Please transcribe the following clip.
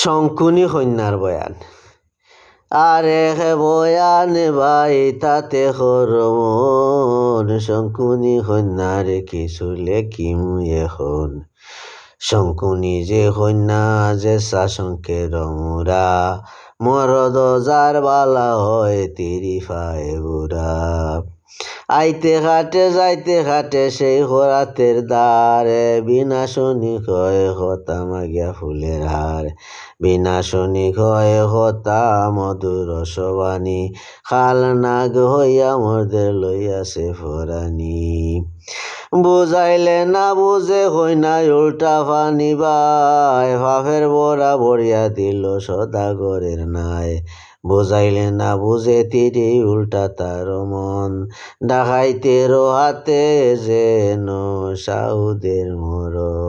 শঙ্কুনি কন্যার বয়ান। আরে হে বয়ান ভাই, তাতে হরমন শঙ্কুনি কন্যার কিছু লেখিম এখন। শঙ্কুনি যে কন্যা, যে শাসনকে রমুরা মরদ যার বালা হয় তিরি ফায়ে বুড়া আইতে ঘাটে, যাইতে ঘাটে, সেই হরাতের দ্বারে বিনা শুনি কয়, হতা মাগিয়া ফুলের হার বিনা শুনি কয় হতা মধুর সবানি খাল নাগ হইয়া মর্দের লইয়াছে ফরানি। বুঝাইলে না বুঝে হই না উল্টা পানি বাই ভাবের বড়া বড়িয়া দিল সদাগরের নাই। বুঝাইলে না বুঝে তিরি উল্টা তার মন ডাকাইতের হাতে যেন সাউদের মরণ।